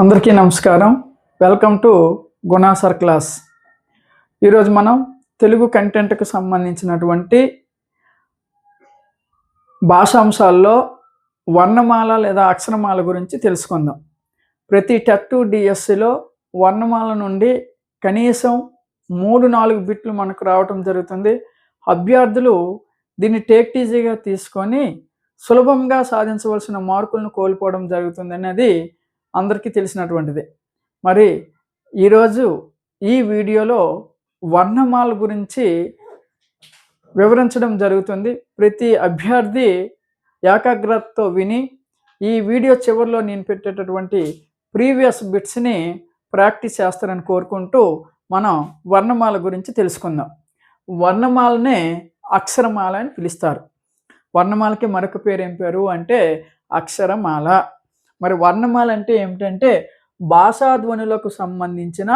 అందరికీ నమస్కారం. Welcome to గుణాసర్ class ఈరోజు మనం తెలుగు కంటెంట్కు సంబంధించినటువంటి భాషాంశాల్లో వర్ణమాల లేదా అక్షరమాల గురించి తెలుసుకుందాం. ప్రతి టట్టు డిఎస్సిలో వర్ణమాల నుండి కనీసం మూడు నాలుగు బిట్లు మనకు రావటం జరుగుతుంది. అభ్యర్థులు దీన్ని టేక్టీజీగా తీసుకొని సులభంగా సాధించవలసిన మార్కులను కోల్పోవడం జరుగుతుంది అనేది అందరికీ తెలిసినటువంటిది. మరి ఈరోజు ఈ వీడియోలో వర్ణమాల గురించి వివరించడం జరుగుతుంది. ప్రతి అభ్యర్థి ఏకాగ్రతతో విని ఈ వీడియో చివరిలో నేను పెట్టేటటువంటి ప్రీవియస్ బిట్స్ని ప్రాక్టీస్ చేస్తారని కోరుకుంటూ మనం వర్ణమాల గురించి తెలుసుకుందాం. వర్ణమాలనే అక్షరమాల అని పిలుస్తారు. వర్ణమాలకి మరొక పేరు ఏం పేరు అంటే అక్షరమాల. మరి వర్ణమాల అంటే ఏమిటంటే భాషాధ్వనులకు సంబంధించిన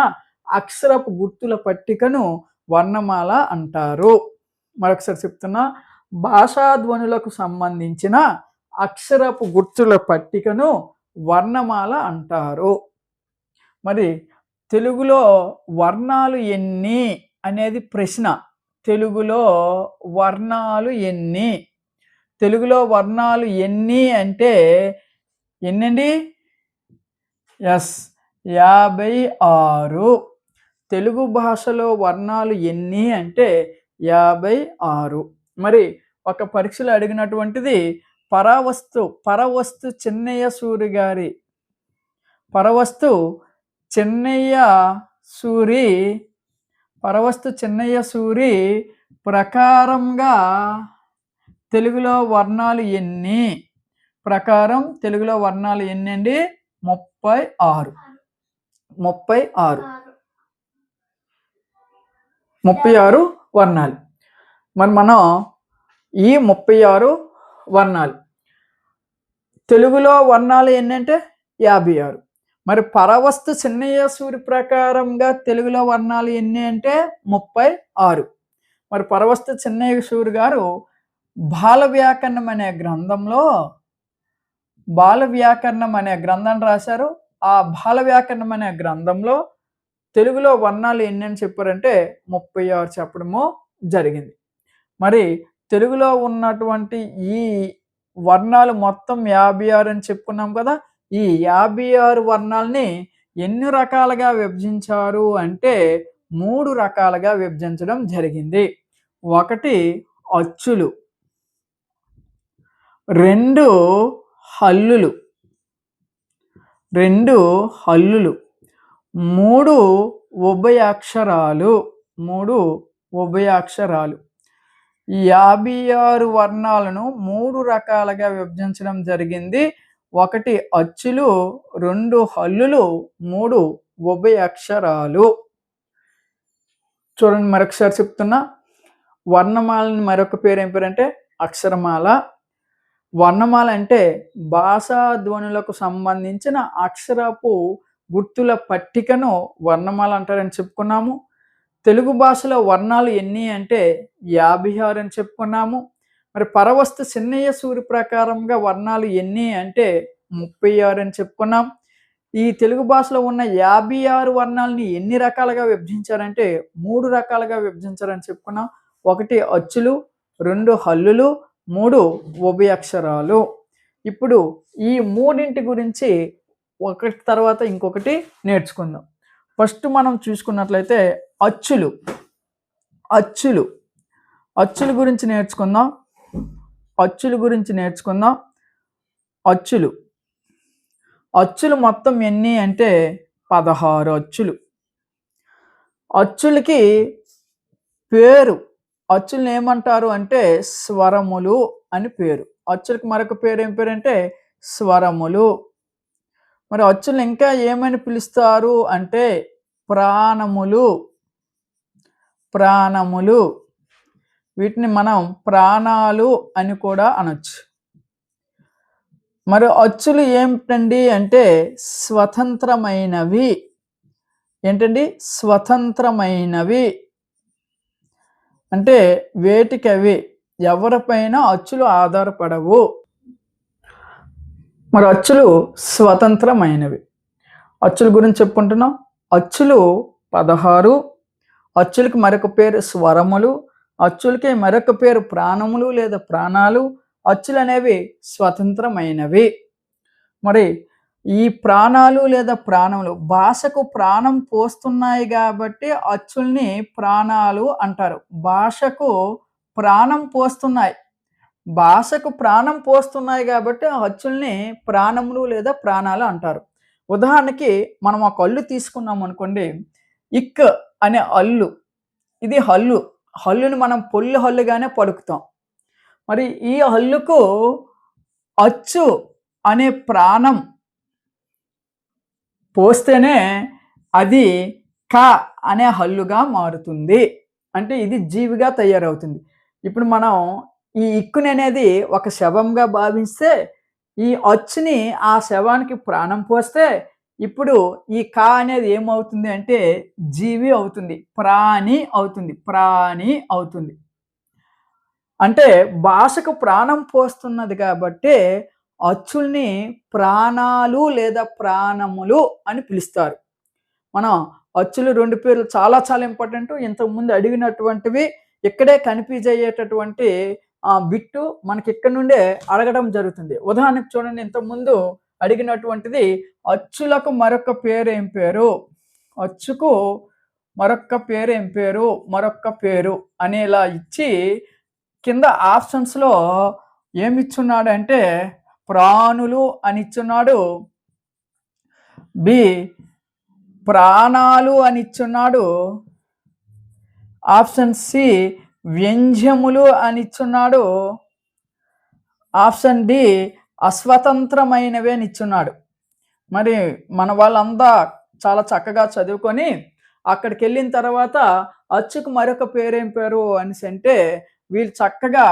అక్షరపు గుర్తుల పట్టికను వర్ణమాల అంటారు. మరొకసారి చెప్తున్నా భాషాధ్వనులకు సంబంధించిన అక్షరపు గుర్తుల పట్టికను వర్ణమాల అంటారు. మరి తెలుగులో వర్ణాలు ఎన్ని అనేది ప్రశ్న. తెలుగులో వర్ణాలు ఎన్ని? తెలుగులో వర్ణాలు ఎన్ని అంటే ఎన్నండి? ఎస్. యాభై ఆరు. తెలుగు భాషలో వర్ణాలు ఎన్ని అంటే యాభై ఆరు. మరి ఒక పరీక్షలో అడిగినటువంటిది పరావస్తు పరవస్తు చెన్నయ్య సూరి గారి పరవస్తు చెన్నయ్య సూరి పరవస్తు చెన్నయ్య సూరి ప్రకారంగా తెలుగులో వర్ణాలు ఎన్ని? ప్రకారం తెలుగులో వర్ణాలు ఎన్ని అండి ముప్పై ఆరు. ముప్పై ఆరు. ముప్పై ఆరు వర్ణాలు. మరి మనం ఈ ముప్పై ఆరు వర్ణాలు. తెలుగులో వర్ణాలు ఎన్ని అంటే యాభై ఆరు. మరి పరవస్తు చిన్నయ్య సూరి ప్రకారంగా తెలుగులో వర్ణాలు ఎన్ని అంటే ముప్పై ఆరు. మరి పరవస్తు చిన్నయ్య సూరి గారు బాల వ్యాకరణం అనే గ్రంథంలో బాల వ్యాకరణం అనే గ్రంథం రాశారు. ఆ బాల వ్యాకరణం అనే గ్రంథంలో తెలుగులో వర్ణాలు ఎన్ని అని చెప్పారంటే ముప్పై ఆరు చెప్పడము జరిగింది. మరి తెలుగులో ఉన్నటువంటి ఈ వర్ణాలు మొత్తం యాభై ఆరు అని చెప్పుకున్నాం కదా ఈ యాభై ఆరు వర్ణాలని ఎన్ని రకాలుగా విభజించారు అంటే మూడు రకాలుగా విభజించడం జరిగింది. ఒకటి అచ్చులు రెండు హల్లులు. రెండు హల్లులు. మూడు ఉభయాక్షరాలు. మూడు ఉభయాక్షరాలు. యాభై ఆరు వర్ణాలను మూడు రకాలుగా విభజించడం జరిగింది. ఒకటి అచ్చులు రెండు హల్లులు మూడు ఉభయాక్షరాలు. చూడండి మరొకసారి చెప్తున్నా. వర్ణమాలని మరొక పేరు ఏం పేరు అంటే అక్షరమాల. వర్ణమాల అంటే భాషా ధ్వనులకు సంబంధించిన అక్షరపు గుర్తుల పట్టికను వర్ణమాల అంటారని చెప్పుకున్నాము. తెలుగు భాషలో వర్ణాలు ఎన్ని అంటే యాభై ఆరు అని చెప్పుకున్నాము. మరి పరవస్తు చిన్నయ్య సూరి ప్రకారంగా వర్ణాలు ఎన్ని అంటే ముప్పై ఆరు అని చెప్పుకున్నాం. ఈ తెలుగు భాషలో ఉన్న యాభై ఆరు వర్ణాలని ఎన్ని రకాలుగా విభజించారంటే మూడు రకాలుగా విభజించారని చెప్పుకున్నాం. ఒకటి అచ్చులు రెండు హల్లులు మూడు ఉభయక్షరాలు ఇప్పుడు ఈ మూడింటి గురించి ఒకటి తర్వాత ఇంకొకటి నేర్చుకుందాం. ఫస్ట్ మనం చూసుకున్నట్లయితే అచ్చులు. అచ్చులు. అచ్చుల గురించి నేర్చుకుందాం. అచ్చుల గురించి నేర్చుకుందాం. అచ్చులు. అచ్చులు మొత్తం ఎన్ని అంటే పదహారు అచ్చులు. అచ్చులకి పేరు అచ్చులను ఏమంటారు అంటే స్వరములు అని పేరు. అచ్చులకు మరొక పేరు ఏం పేరు అంటే స్వరములు. మరి అచ్చులు ఇంకా ఏమని పిలుస్తారు అంటే ప్రాణములు. ప్రాణములు. వీటిని మనం ప్రాణాలు అని కూడా అనొచ్చు. మరి అచ్చులు ఏమిటండి అంటే స్వతంత్రమైనవి. ఏంటండి? స్వతంత్రమైనవి. అంటే వేటికవి ఎవరిపైన అచ్చులు ఆధారపడవు. మరి అచ్చులు స్వతంత్రమైనవి. అచ్చుల గురించి చెప్పుకుంటున్నాం. అచ్చులు పదహారు అచ్చులకి మరొక పేరు స్వరములు అచ్చులకి మరొక పేరు ప్రాణములు లేదా ప్రాణాలు అచ్చులు అనేవి స్వతంత్రమైనవి. మరి ఈ ప్రాణాలు లేదా ప్రాణములు భాషకు ప్రాణం పోస్తున్నాయి కాబట్టి అచ్చుల్ని ప్రాణాలు అంటారు. భాషకు ప్రాణం పోస్తున్నాయి. భాషకు ప్రాణం పోస్తున్నాయి కాబట్టి ఆ అచ్చుల్ని ప్రాణములు లేదా ప్రాణాలు అంటారు. ఉదాహరణకి మనం ఒక అల్లు తీసుకున్నాం అనుకోండి. ఇక్ అనే అల్లు. ఇది హల్లు. హల్లుని మనం పొల్లు హల్లుగానే పలుకుతాం. మరి ఈ హల్లుకు అచ్చు అనే ప్రాణం పోస్తేనే అది క అనే హల్లుగా మారుతుంది. అంటే ఇది జీవిగా తయారవుతుంది. ఇప్పుడు మనం ఈ ఇక్కుని అనేది ఒక శవంగా భావిస్తే ఈ అచ్చుని ఆ శవానికి ప్రాణం పోస్తే ఇప్పుడు ఈ కా అనేది ఏమవుతుంది అంటే జీవి అవుతుంది. ప్రాణి అవుతుంది. ప్రాణి అవుతుంది. అంటే భాషకు ప్రాణం పోస్తున్నది కాబట్టి అచ్చుల్ని ప్రాణాలు లేదా ప్రాణములు అని పిలుస్తారు. మనం అచ్చులు రెండు పేర్లు చాలా చాలా ఇంపార్టెంట్. ఇంతకుముందు అడిగినటువంటివి ఇక్కడే కన్ఫ్యూజ్ అయ్యేటటువంటి బిట్టు మనకి ఇక్కడ నుండే అడగడం జరుగుతుంది. ఉదాహరణకు చూడండి ఇంతకుముందు అడిగినటువంటిది అచ్చులకు మరొక పేరు ఏం పేరు? అచ్చుకు మరొక్క పేరు ఏం పేరు? మరొక్క పేరు అనేలా ఇచ్చి కింద ఆప్షన్స్లో ఏమి ప్రాణులు అని ఇచ్చున్నాడు. బి ప్రాణాలు అని ఇచ్చున్నాడు. ఆప్షన్ సి వ్యంజ్యములు అని ఇచ్చున్నాడు. ఆప్షన్ డి అస్వతంత్రమైనవి అనిచ్చున్నాడు మరి మన వాళ్ళంతా చాలా చక్కగా చదువుకొని అక్కడికి వెళ్ళిన తర్వాత అచ్చుకు మరొక పేరేం పేరు అనేసి అంటే వీళ్ళు చక్కగా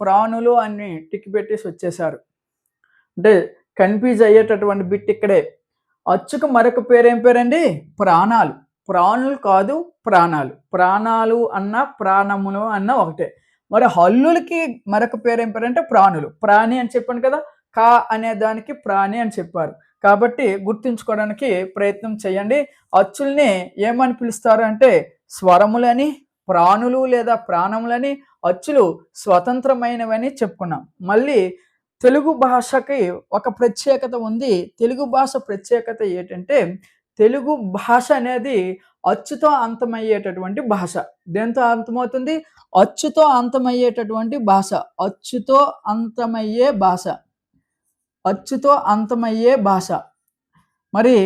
ప్రాణులు అని టిక్కి పెట్టేసి వచ్చేసారు అంటే కన్ఫ్యూజ్ అయ్యేటటువంటి బిట్ ఇక్కడే. అచ్చుకు మరొక పేరేం పేరండి? ప్రాణాలు. ప్రాణులు కాదు ప్రాణాలు. ప్రాణాలు అన్న ప్రాణములు అన్న ఒకటే. మరి హల్లులకి మరొక పేరు ఏం పేరు అంటే ప్రాణులు. ప్రాణి అని చెప్పాను కదా కా అనే దానికి ప్రాణి అని చెప్పారు. కాబట్టి గుర్తుంచుకోవడానికి ప్రయత్నం చేయండి. అచ్చుల్ని ఏమని పిలుస్తారు అంటే స్వరములని ప్రాణులు లేదా ప్రాణములని అచ్చులు స్వతంత్రమైనవని చెప్పుకున్నాం. మళ్ళీ తెలుగు భాషకి ఒక ప్రత్యేకత ఉంది. తెలుగు భాష ప్రత్యేకత ఏంటంటే తెలుగు భాష అనేది అచ్చుతో అంతమయ్యేటటువంటి భాష. దేంతో అంతమవుతుంది? అచ్చుతో అంతమయ్యేటటువంటి భాష. అచ్చుతో అంతమయ్యే భాష. అచ్చుతో అంతమయ్యే భాష. మరి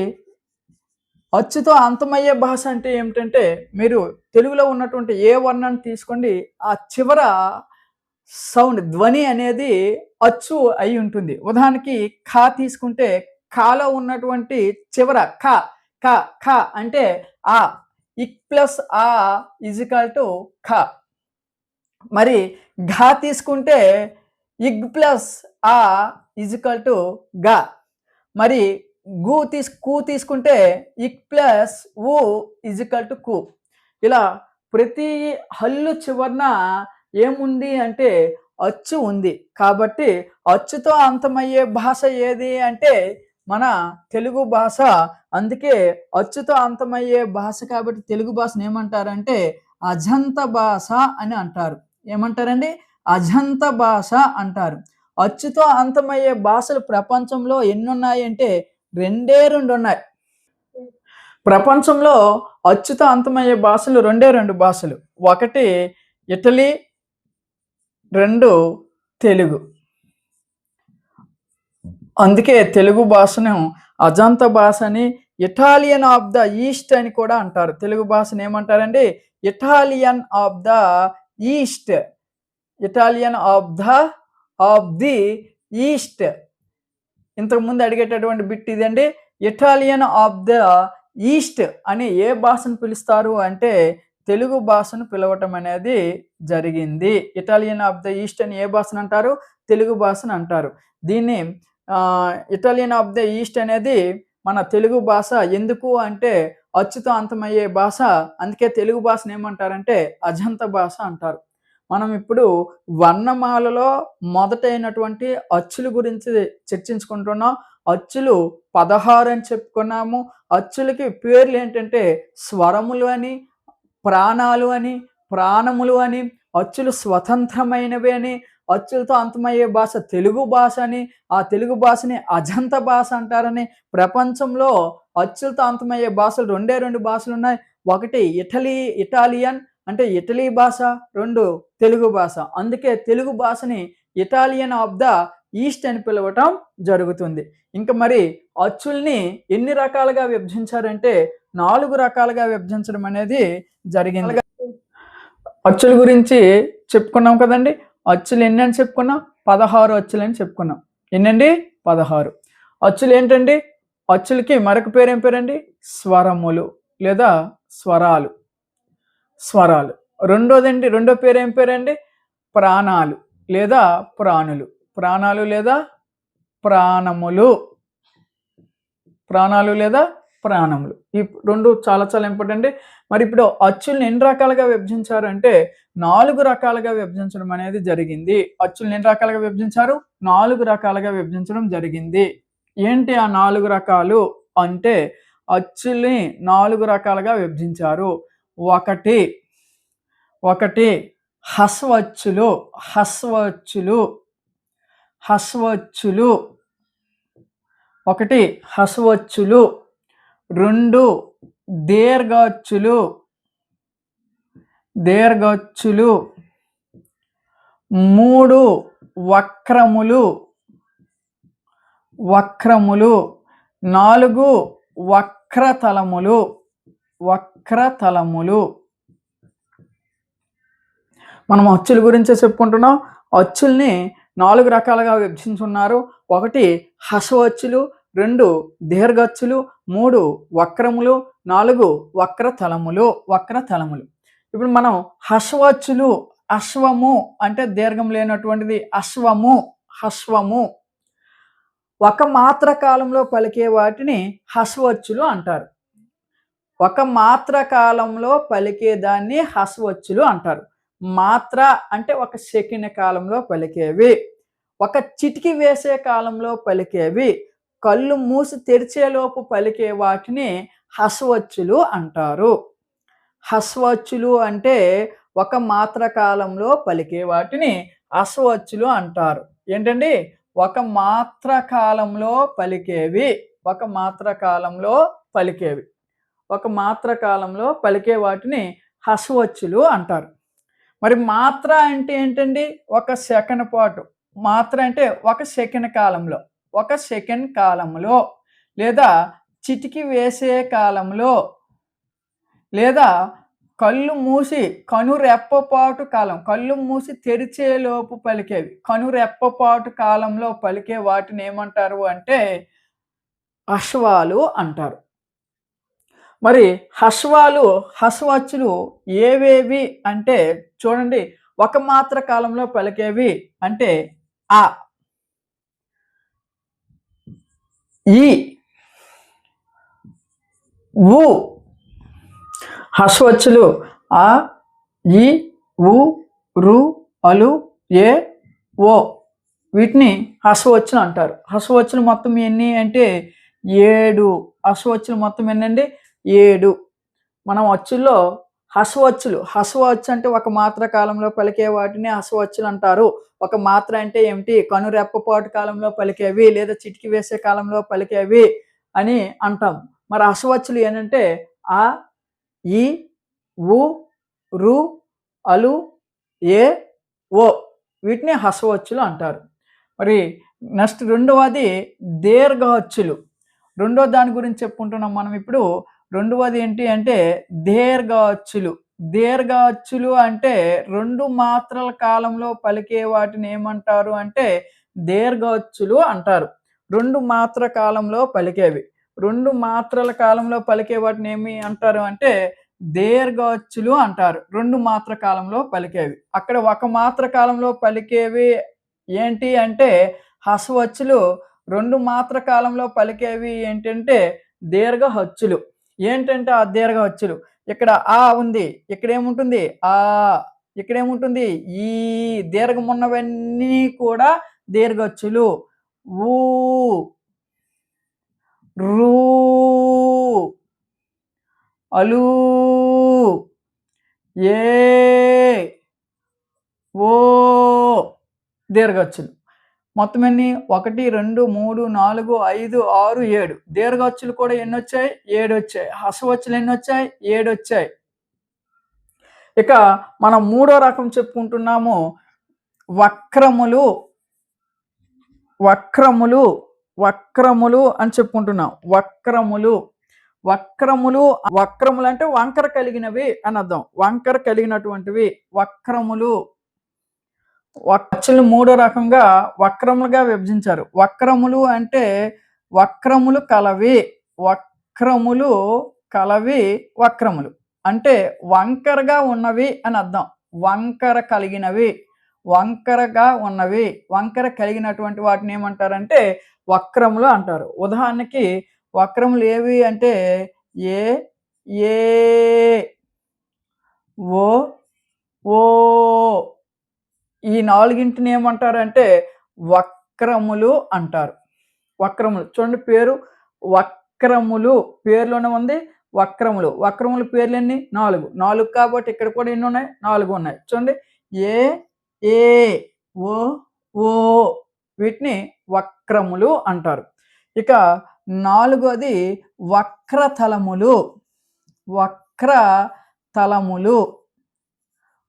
అచ్చుతో అంతమయ్యే భాష అంటే ఏమిటంటే మీరు తెలుగులో ఉన్నటువంటి ఏ వర్ణాన్ని తీసుకోండి ఆ చివర సౌండ్ ధ్వని అనేది అచ్చు అయి ఉంటుంది. ఉదాహరణకి ఖా తీసుకుంటే ఖాలో ఉన్నటువంటి చివర ఖ ఖ ఖ అంటే ఆ. ఇక్ ప్లస్ ఆ ఈజికల్ టు ఖ మరి ఘా తీసుకుంటే ఇగ్ ప్లస్ ఆ ఈజికల్ టు గా. మరి గు తీసు కు తీసుకుంటే ఇక్ ప్లస్ ఊ ఈజికల్ టు కు. ఇలా ప్రతి హల్లు చివరన ఏముంది అంటే అచ్చు ఉంది. కాబట్టి అచ్చుతో అంతమయ్యే భాష ఏది అంటే మన తెలుగు భాష. అందుకే అచ్చుతో అంతమయ్యే భాష కాబట్టి తెలుగు భాషను ఏమంటారంటే అజంత భాష అని అంటారు. ఏమంటారండి? అజంత భాష అంటారు. అచ్చుతో అంతమయ్యే భాషలు ప్రపంచంలో ఎన్ని ఉన్నాయి అంటే రెండే రెండు ఉన్నాయి ప్రపంచంలో అచ్చుతో అంతమయ్యే భాషలు రెండే రెండు భాషలు. ఒకటి ఇటలీ రెండు తెలుగు. అందుకే తెలుగు భాషను అజంత భాషని ఇటాలియన్ ఆఫ్ ద ఈస్ట్ అని కూడా అంటారు. తెలుగు భాషను ఏమంటారండి? Italian of the east. Italian of the of the east. ఇంతకుముందు అడిగేటటువంటి బిట్ ఇదండి. ఇటాలియన్ ఆఫ్ ద ఈస్ట్ అని ఏ భాషను పిలుస్తారు అంటే తెలుగు భాషను పిలవటం అనేది జరిగింది. ఇటాలియన్ ఆఫ్ ద ఈస్ట్ అని ఏ భాషను అంటారు? తెలుగు భాషను అంటారు. దీన్ని ఇటాలియన్ ఆఫ్ ద ఈస్ట్ అనేది మన తెలుగు భాష ఎందుకు అంటే అచ్చుతో అంతమయ్యే భాష అందుకే తెలుగు భాషను ఏమంటారంటే అజంత భాష అంటారు. మనం ఇప్పుడు వర్ణమాలలో మొదటైనటువంటి అచ్చుల గురించి చర్చించుకుంటున్నాం. అచ్చులు పదహారు అని చెప్పుకున్నాము. అచ్చులకి పేర్లు ఏంటంటే స్వరములు అని ప్రాణాలు అని ప్రాణములు అని అచ్చులు స్వతంత్రమైనవి అని అచ్చులతో అంతమయ్యే భాష తెలుగు భాష అని ఆ తెలుగు భాషని అజంత భాష అంటారని ప్రపంచంలో అచ్చులతో అంతమయ్యే భాషలు రెండే రెండు భాషలు ఉన్నాయి. ఒకటి ఇటలీ ఇటాలియన్ అంటే ఇటలీ భాష రెండు తెలుగు భాష. అందుకే తెలుగు భాషని ఇటాలియన్ ఆఫ్ ద ఈస్ట్ అని పిలవటం జరుగుతుంది. ఇంకా మరి అచ్చుల్ని ఎన్ని రకాలుగా విభజించారంటే నాలుగు రకాలుగా విభజించడం అనేది జరిగింది. అచ్చుల గురించి చెప్పుకున్నాం కదండి. అచ్చులు ఎన్ని అని చెప్పుకున్నాం? పదహారు అచ్చులు అని చెప్పుకున్నాం. ఎన్నండి? పదహారు. అచ్చులు ఏంటండి? అచ్చులకి మరొక పేరు ఏం పేరండి? స్వరములు లేదా స్వరాలు. స్వరాలు. రెండోదండి రెండో పేరు ఏం పేరండి? ప్రాణాలు లేదా ప్రాణులు. ప్రాణాలు లేదా ప్రాణములు. ప్రాణాలు లేదా ప్రాణములు. ఈ రెండు చాలా చాలా ఇంపార్టెంట్. మరి ఇప్పుడు అచ్చుల్ని ఎన్ని రకాలుగా విభజించారు అంటే నాలుగు రకాలుగా విభజించడం అనేది జరిగింది. అచ్చుల్ని ఎన్ని రకాలుగా విభజించారు? నాలుగు రకాలుగా విభజించడం జరిగింది. ఏంటి ఆ నాలుగు రకాలు? అంటే అచ్చుల్ని నాలుగు రకాలుగా విభజించారు. ఒకటి ఒకటి హస్వచ్చులు హస్వచ్చులు హస్వచ్చులు ఒకటి హస్వచ్చులు రెండు దీర్ఘచ్చులు దీర్ఘచ్చులు. మూడు వక్రములు వక్రములు. నాలుగు వక్రతలములు వక్రతలములు. మనం అచ్చుల గురించే చెప్పుకుంటున్నాం. అచ్చుల్ని నాలుగు రకాలుగా విభజించున్నారు. ఒకటి హస్వచ్చులు రెండు దీర్ఘచ్చులు మూడు వక్రములు నాలుగు వక్రతలములు వక్రతలములు. ఇప్పుడు మనం హస్వచ్చులు అశ్వము అంటే దీర్ఘం లేనటువంటిది అశ్వము హస్వము ఒక మాత్ర కాలంలో పలికే వాటిని హస్వచ్చులు అంటారు. ఒక మాత్ర కాలంలో పలికే దాన్ని హస్వచ్చులు అంటారు. మాత్ర అంటే ఒక సెకండ్ కాలంలో పలికేవి. ఒక చిటికి వేసే కాలంలో పలికేవి. కళ్ళు మూసి తెరిచేలోపు పలికే వాటిని హస్వచ్చులు అంటారు. హస్వచ్చులు అంటే ఒక మాత్ర కాలంలో పలికే వాటిని అస్వచ్చులు అంటారు. ఏంటండి? ఒక మాత్ర కాలంలో పలికేవి ఒక మాత్ర కాలంలో పలికేవి. ఒక మాత్ర కాలంలో పలికే వాటిని హస్వచ్చులు అంటారు. మరి మాత్ర అంటే ఏంటండి? ఒక సెకండ్ పాటు. మాత్ర అంటే ఒక సెకండ్ కాలంలో. ఒక సెకండ్ కాలంలో లేదా చిటికి వేసే కాలంలో లేదా కళ్ళు మూసి కనురెప్పపాటు కాలం కళ్ళు మూసి తెరిచేలోపు పలికేవి. కనురెప్పపాటు కాలంలో పలికే వాటిని ఏమంటారు అంటే అశ్వాలు అంటారు. మరి హస్వాలు హస్వచ్చులు ఏవేవి అంటే చూడండి ఒక మాత్ర కాలంలో పలికేవి అంటే ఆ ఈ ఉ హస్వచ్చులు ఆ ఈ ఉ రు అలు ఏ ఓ వీటిని హస్వచ్చులు అంటారు. హస్వచ్చులు మొత్తం ఎన్ని అంటే ఏడు. హస్వచ్చులు మొత్తం ఎన్నండి? ఏడు. మనం అచ్చుల్లో హస్వచ్చులు. హస్వచ్చు అంటే ఒక మాత్ర కాలంలో పలికే వాటిని హస్వచ్చులు అంటారు. ఒక మాత్ర అంటే ఏమిటి? కనురెప్పపాటు కాలంలో పలికేవి లేదా చిటికి వేసే కాలంలో పలికేవి అని అంటాం. మరి హస్వచ్చులు ఏంటంటే ఆ ఈ ఉ రు అలు ఏ ఓ వీటిని హస్వచ్చులు అంటారు. మరి నెక్స్ట్ రెండవది దీర్ఘ అచ్చులు రెండో దాని గురించి చెప్పుకుంటున్నాం మనం ఇప్పుడు. రెండవది ఏంటి అంటే దీర్ఘ అచ్చులు దీర్ఘ అచ్చులు అంటే రెండు మాత్రల కాలంలో పలికే వాటిని ఏమంటారు అంటే దీర్ఘ అచ్చులు అంటారు. రెండు మాత్ర కాలంలో పలికేవి. రెండు మాత్రల కాలంలో పలికే వాటిని ఏమి అంటారు అంటే దీర్ఘ అచ్చులు అంటారు. రెండు మాత్ర కాలంలో పలికేవి. అక్కడ ఒక మాత్ర కాలంలో పలికేవి ఏంటి అంటే హస్వచ్చులు. రెండు మాత్ర కాలంలో పలికేవి ఏంటంటే దీర్ఘ హచ్చులు ఏంటంటే ఆ దీర్ఘ అచ్చులు ఇక్కడ ఆ ఉంది ఇక్కడ ఏముంటుంది ఆ ఇక్కడ ఏముంటుంది ఈ దీర్ఘం ఉన్నవన్నీ కూడా దీర్ఘచ్చులు. ఊ రూ అలు ఏ ఓ దీర్ఘచ్చులు. మొత్తం ఎన్ని? ఒకటి రెండు మూడు నాలుగు ఐదు ఆరు ఏడు. దీర్ఘచ్చులు కూడా ఎన్ని వచ్చాయి ఏడు వచ్చాయి హసవచ్చులు ఎన్ని వచ్చాయి ఏడు వచ్చాయి ఇక మనం మూడో రకం చెప్పుకుంటున్నాము. వక్రములు వక్రములు వక్రములు అని చెప్పుకుంటున్నాం. వక్రములు వక్రములు వక్రములు అంటే వంకర కలిగినవి అని అర్థం. వంకర కలిగినటువంటివి వక్రములు. వక్రములు మూడో రకంగా వక్రములుగా విభజించారు. వక్రములు అంటే వక్రములు కలవి వక్రములు కలవి వక్రములు. అంటే వంకరగా ఉన్నవి అని అర్థం. వంకర కలిగినవి వంకరగా ఉన్నవి. వంకర కలిగినటువంటి వాటిని ఏమంటారంటే వక్రములు అంటారు. ఉదాహరణకి వక్రములు ఏవి అంటే ఏ ఏ ఓ ఓ ఈ నాలుగింటిని ఏమంటారంటే వక్రములు అంటారు. వక్రములు. చూడండి పేరు వక్రములు. పేర్లోనే ఉంది వక్రములు. వక్రములు పేర్లు ఎన్ని? నాలుగు. నాలుగు కాబట్టి ఇక్కడ కూడా ఎన్ని ఉన్నాయి? నాలుగు ఉన్నాయి. చూడండి. ఏ ఏ ఓ ఓ వీటిని వక్రములు అంటారు. ఇక నాలుగోది వక్రతలములు. వక్ర తలములు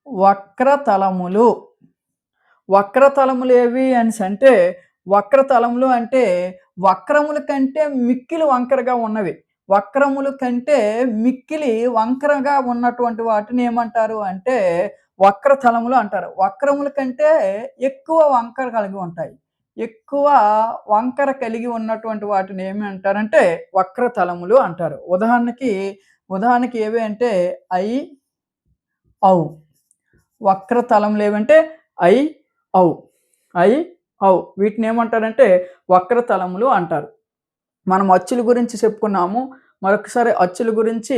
వక్రతలములు. వక్రతలములు ఏవి అని అంటే వక్రతలములు అంటే వక్రముల కంటే మిక్కిలి వంకరగా ఉన్నవి. వక్రముల కంటే మిక్కిలి వంకరగా ఉన్నటువంటి వాటిని ఏమంటారు అంటే వక్రతలములు అంటారు. వక్రముల కంటే ఎక్కువ వంకర కలిగి ఉంటాయి. ఎక్కువ వంకర కలిగి ఉన్నటువంటి వాటిని ఏమి అంటారంటే వక్రతలములు అంటారు. ఉదాహరణకి ఉదాహరణకి ఏవి అంటే ఐ ఔ. వక్రతలములు ఏవంటే ఐ అవు అయి అవు వీటిని ఏమంటారంటే వక్రతలములు అంటారు. మనం అచ్చుల గురించి చెప్పుకున్నాము. మరొకసారి అచ్చుల గురించి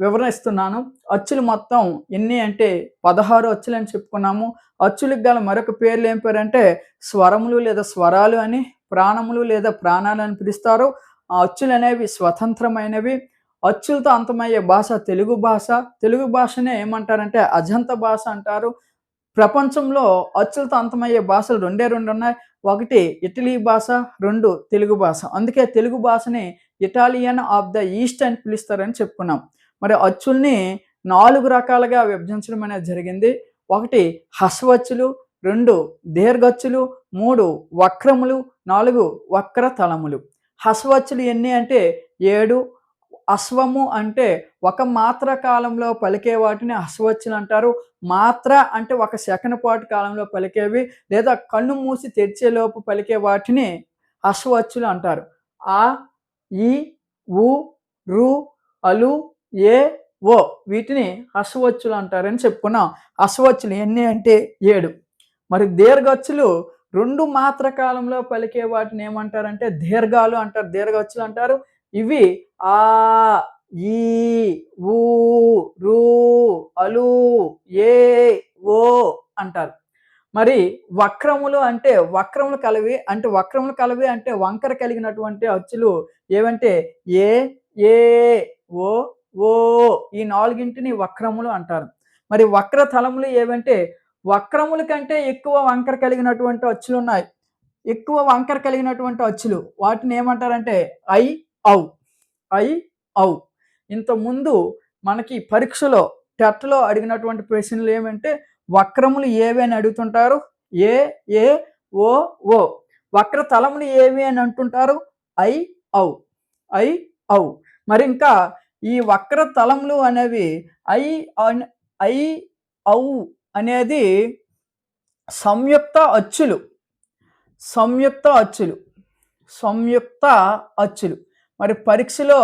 వివరిస్తున్నాను. అచ్చులు మొత్తం ఎన్ని అంటే పదహారు అచ్చులు అని చెప్పుకున్నాము. అచ్చులకు గల మరొక పేర్లు ఏం పేరు అంటే స్వరములు లేదా స్వరాలు అని ప్రాణములు లేదా ప్రాణాలు అని పిలుస్తారు. ఆ అచ్చులు అనేవి స్వతంత్రమైనవి. అచ్చులతో అంతమయ్యే భాష తెలుగు భాష. తెలుగు భాషనే ఏమంటారంటే అజంత భాష అంటారు. ప్రపంచంలో అచ్చులతో అంతమయ్యే భాషలు రెండే రెండు ఉన్నాయి. ఒకటి ఇటలీ భాష రెండు తెలుగు భాష. అందుకే తెలుగు భాషని ఇటాలియన్ ఆఫ్ ద ఈస్ట్ అని పిలుస్తారని చెప్పుకున్నాం. మరి అచ్చుల్ని నాలుగు రకాలుగా విభజించడం అనేది జరిగింది. ఒకటి హస్వచ్చులు రెండు దీర్ఘచ్చులు మూడు వక్రములు నాలుగు వక్ర తలములు హస్వచ్చులు ఎన్ని అంటే ఏడు అశ్వము అంటే ఒక మాత్ర కాలంలో పలికే వాటిని అశ్వచ్చులు అంటారు. మాత్ర అంటే ఒక సెకండ్ పాటు కాలంలో పలికేవి లేదా కన్ను మూసి తెరిచేలోపు పలికే వాటిని అశ్వచ్చులు అంటారు. ఆ ఈ ఉ రు అలు ఏ ఓ వీటిని అశ్వచ్చులు అంటారని చెప్పుకున్నాం. అశ్వచ్చులు ఎన్ని అంటే ఏడు. మరి దీర్ఘచ్చులు రెండు మాత్ర కాలంలో పలికే వాటిని ఏమంటారంటే దీర్ఘాలు అంటారు. దీర్ఘచ్చులు అంటారు. ఇవి ఆ ఈ ఊ రు అలు ఏ ఓ అంటారు. మరి వక్రములు అంటే వక్రములు కలవి అంటే వక్రములు కలవి అంటే వంకర కలిగినటువంటి అచ్చులు ఏవంటే ఏ ఏ ఓ ఓ ఈ నాలుగింటిని వక్రములు అంటారు. మరి వక్ర తలములు ఏవంటే వక్రముల కంటే ఎక్కువ వంకర కలిగినటువంటి అచ్చులు ఉన్నాయి ఎక్కువ వంకర కలిగినటువంటి అచ్చులు వాటిని ఏమంటారంటే ఐ ఔ ఐ ఔ ఇంతకుముందు మనకి పరీక్షలో టెట్లో అడిగినటువంటి ప్రశ్నలు ఏమంటే వక్రములు ఏవి అని అడుగుతుంటారు? ఏ ఏ ఓ ఓ. వక్ర తలములు ఏవి అని అంటుంటారు? ఐ ఔ. ఐ ఔ. మరి ఇంకా ఈ వక్ర తలములు అనేవి ఐ ఐ ఔ అనేది సంయుక్త అచ్చులు. సంయుక్త అచ్చులు. సంయుక్త అచ్చులు. మరి పరీక్షలో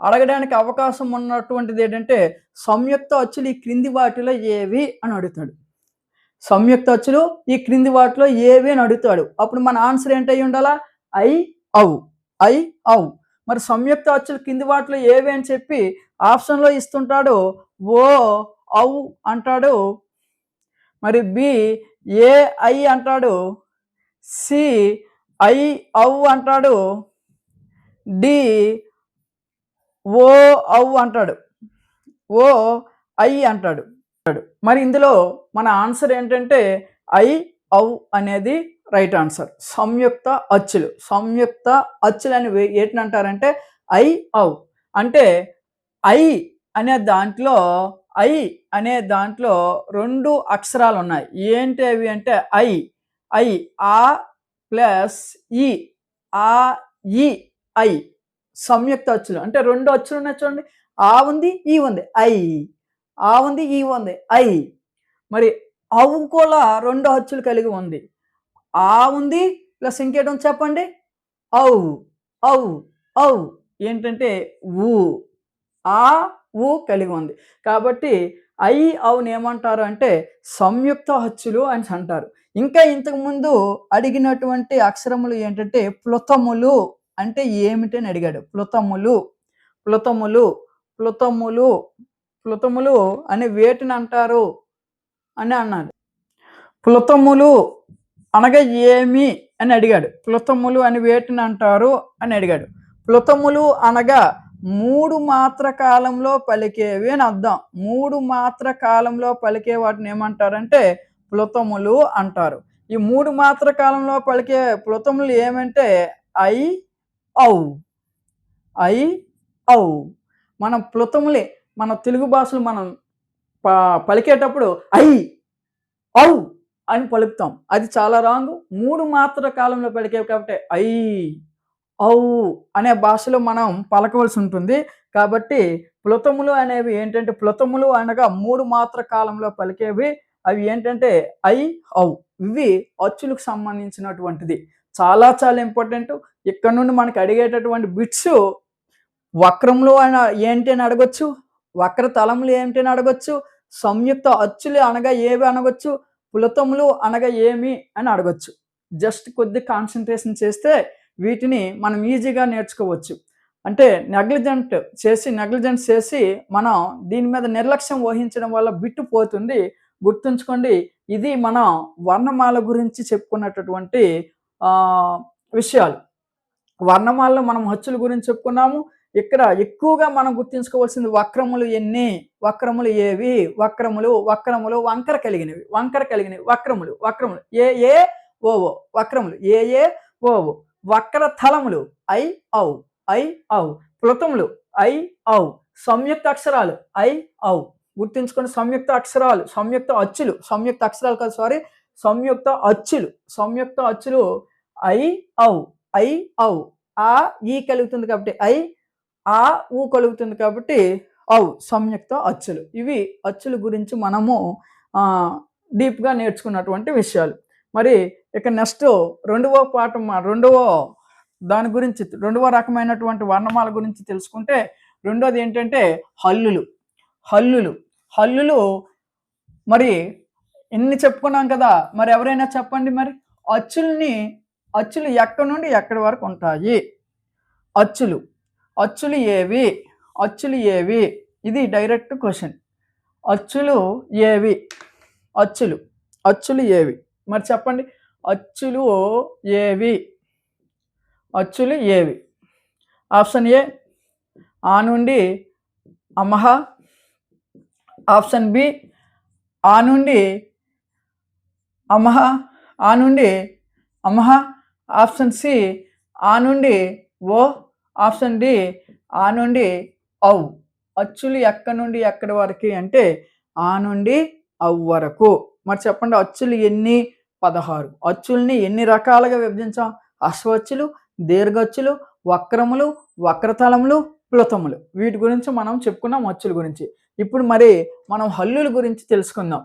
అడగడానికి అవకాశం ఉన్నటువంటిది ఏంటంటే సంయుక్త అచ్చులు ఈ క్రింది వాటిలో ఏవి అని అడుగుతాడు. సంయుక్త అచ్చులు ఈ క్రింది వాటిలో ఏవి అని అడుగుతాడు. అప్పుడు మన ఆన్సర్ ఏంటై ఉండాలా? ఐ అవు. ఐ అవు. మరి సంయుక్త అచ్చులు క్రింది వాటిలో ఏవి అని చెప్పి ఆప్షన్లో ఇస్తుంటాడు. ఓ ఔ అంటాడు. మరి బి ఏ ఐ అంటాడు. సి ఐ ఔ అంటాడు. డి ఓ ఔ అంటాడు. ఓ ఐ అంటాడు. మరి ఇందులో మన ఆన్సర్ ఏంటంటే ఐ ఔ అనేది రైట్ ఆన్సర్. సంయుక్త అచ్చులు. సంయుక్త అచ్చులు అని ఏంటి అంటారంటే ఐ ఔ. అంటే ఐ అనే దాంట్లో ఐ అనే దాంట్లో రెండు అక్షరాలు ఉన్నాయి ఏంటి అవి అంటే ఐ. ఐ ఆ ప్లస్ ఈ. ఆ ఈ. ఐ. సంయుక్త అచ్చులు. అంటే రెండు అచ్చులు ఉన్నాయి చూడండి. ఆ ఉంది ఈ ఉంది. ఐ. ఆ ఉంది ఈ ఉంది. ఐ. మరి అవు కూడా రెండు అచ్చులు కలిగి ఉంది. ఆ ఉంది ప్లస్ ఇంకేటం చెప్పండి? ఔ ఔ ఔ ఏంటంటే ఊ. ఆ ఊ కలిగి ఉంది. కాబట్టి ఐ అవును ఏమంటారు అంటే సంయుక్త హచ్చులు అని అంటారు. ఇంకా ఇంతకుముందు అడిగినటువంటి అక్షరములు ఏంటంటే ప్లుతములు. అంటే ఏమిటి అని అడిగాడు. ప్లుతములు ప్లుతములు ప్లుతములు ప్లుతములు అని వేటిని అంటారు? అని అన్నాడు. ప్లుతములు అనగా ఏమి అని అడిగాడు. ప్లుతములు అని వేటిని అంటారు? అని అడిగాడు. ప్లుతములు అనగా మూడు మాత్ర కాలంలో పలికేవి అని అర్థం. మూడు మాత్ర కాలంలో పలికే వాటిని ఏమంటారంటే ప్లుతములు అంటారు. ఈ మూడు మాత్ర కాలంలో పలికే ప్లుతములు ఏమంటే ఐ ఔ. ఐ ఔ. మనం ప్లుతములే మన తెలుగు భాషలు మనం పలికేటప్పుడు ఐ ఔ అని పలుకుతాం. అది చాలా రాంగ్. మూడు మాత్ర కాలంలో పలికేవి కాబట్టి ఐ ఔ అనే భాషలో మనం పలకవలసి ఉంటుంది. కాబట్టి ప్లుతములు అనేవి ఏంటంటే ప్లుతములు అనగా మూడు మాత్ర కాలంలో పలికేవి. అవి ఏంటంటే ఐ ఔ. ఇవి అచ్చులకు సంబంధించినటువంటిది. చాలా చాలా ఇంపార్టెంట్. ఇక్కడ నుండి మనకి అడిగేటటువంటి బిట్స్ వక్రములు అని ఏంటి అని అడగొచ్చు వక్ర తలములు ఏంటి అని అడగొచ్చు సంయుక్త అచ్చులు అనగా ఏవి అనగొచ్చు పులతములు అనగా ఏమి అని అడగొచ్చు. జస్ట్ కొద్ది కాన్సన్ట్రేషన్ చేస్తే వీటిని మనం ఈజీగా నేర్చుకోవచ్చు. అంటే నెగ్లిజెంట్ చేసి నెగ్లిజెంట్ చేసి మనం దీని మీద నిర్లక్ష్యం వహించడం వల్ల బిట్టు పోతుంది. గుర్తుంచుకోండి ఇది మనం వర్ణమాల గురించి చెప్పుకున్నటువంటి విషయాలు. వర్ణమాలలో మనం హచ్చుల గురించి చెప్పుకున్నాము. ఇక్కడ ఎక్కువగా మనం గుర్తించుకోవాల్సింది వక్రములు ఎన్ని? వక్రములు ఏవి? వక్రములు వక్రములు వంకర కలిగినవి. వంకర కలిగినవి. వక్రములు వక్రములు. ఏ ఏ ఓవో వక్రములు. ఏ ఏ ఓవో వక్ర థలములు ఐ ఔ. ఐ ఔ. ప్లుతములు. ఐ ఔ. సంయుక్త అక్షరాలు. ఐ ఔ. గుర్తించుకుని సంయుక్త అక్షరాలు. సంయుక్త అచ్చులు. సంయుక్త అక్షరాలు కాదు సారీ. సంయుక్త అచ్చులు. సంయుక్త అచ్చులు. ఐ ఔ. ఐ ఔ. ఆ ఈ కలుగుతుంది కాబట్టి ఐ ఆ ఊ కలుగుతుంది కాబట్టి ఔ. సంయుక్త అచ్చులు. ఇవి అచ్చుల గురించి మనము డీప్గా నేర్చుకున్నటువంటి విషయాలు. మరి ఇక నెక్స్ట్ రెండవ పాఠం రెండవ దాని గురించి రెండవ రకమైనటువంటి వర్ణమాల గురించి తెలుసుకుంటే రెండోది ఏంటంటే హల్లులు. హల్లులు. హల్లులు మరి ఎన్ని చెప్పుకున్నాం కదా మరి ఎవరైనా చెప్పండి మరి? అచ్చుల్ని అచ్చులు ఎక్కడి నుండి ఎక్కడి వరకు ఉంటాయి? అచ్చులు. అచ్చులు ఏవి? అచ్చులు ఏవి? ఇది డైరెక్ట్ క్వశ్చన్. అచ్చులు ఏవి? అచ్చులు. అచ్చులు ఏవి? మరి చెప్పండి. అచ్చులు ఏవి? అచ్చులు ఏవి? ఆప్షన్ ఏ ఆ నుండి అమహ. ఆప్షన్ బి ఆ నుండి అమహ. ఆ నుండి అమహ. ఆప్షన్ సి ఆ నుండి ఓ ఆప్షన్ డి ఆ నుండి ఔ. అచ్చులు ఎక్కడి నుండి ఎక్కడి వరకు అంటే ఆ నుండి అవ్ వరకు. మరి చెప్పండి అచ్చులు ఎన్ని? పదహారు. అచ్చుల్ని ఎన్ని రకాలుగా విభజించాం? అశ్వచ్చులు దీర్ఘచ్చులు వక్రములు వక్రతలములు ప్లుతములు. వీటి గురించి మనం చెప్పుకున్నాం అచ్చుల గురించి. ఇప్పుడు మరి మనం హల్లుల గురించి తెలుసుకుందాం.